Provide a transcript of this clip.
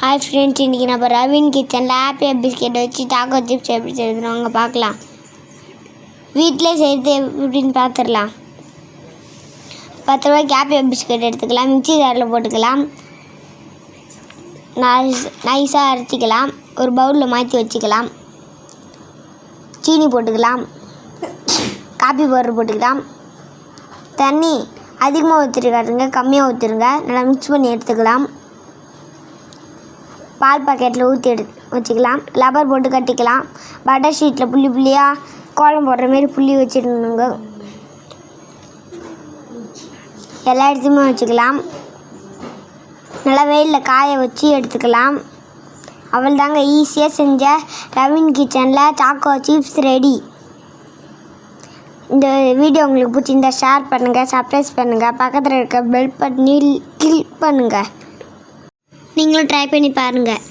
Hi friends இன்றைக்கி நம்ம ravine கிச்சனில் ஆப்பியா பிஸ்கெட் வச்சு டாக்கோ சிப்ஸ் எப்படி செய்யணும் வாங்க பார்க்கலாம். வீட்டிலே செய்கிறது எப்படின்னு பார்த்துடலாம். பத்து ரூபாய்க்கு ஆப்பியா பிஸ்கெட் எடுத்துக்கலாம். மிக்சி ஜாரில் போட்டுக்கலாம். நைஸ் நைஸாக அரைச்சிக்கலாம். ஒரு பவுலில் மாற்றி வச்சுக்கலாம். சீனி போட்டுக்கலாம். காப்பி பவுடர் போட்டுக்கலாம். தண்ணி அதிகமாக ஊற்றிருக்காருங்க கம்மியாக ஊற்றிருங்க நல்லா மிக்ஸ் பண்ணி எடுத்துக்கலாம். பால் பாக்கெட்டில் ஊற்றி எடு வச்சுக்கலாம். லப்பர் போட்டு கட்டிக்கலாம். பட்டர் ஷீட்டில் புள்ளி புள்ளியாக கோலம் போடுற மாரி புள்ளி வச்சிடணுங்க. எல்லா இடத்துலையுமே வச்சுக்கலாம். நல்லா வெயிலில் காய வச்சு எடுத்துக்கலாம். அவள் தாங்க ஈஸியாக செஞ்ச ரவீன் கிச்சனில் சாக்கோ சிப்ஸ் ரெடி இந்த வீடியோ உங்களுக்கு பிடிச்சிருந்தா ஷேர் பண்ணுங்கள் சப்ரைஸ் பண்ணுங்கள் பக்கத்தில் இருக்க பெல் பட்டனில் கிளிக் பண்ணுங்கள் நீங்களும் ட்ரை பண்ணி பாருங்கள்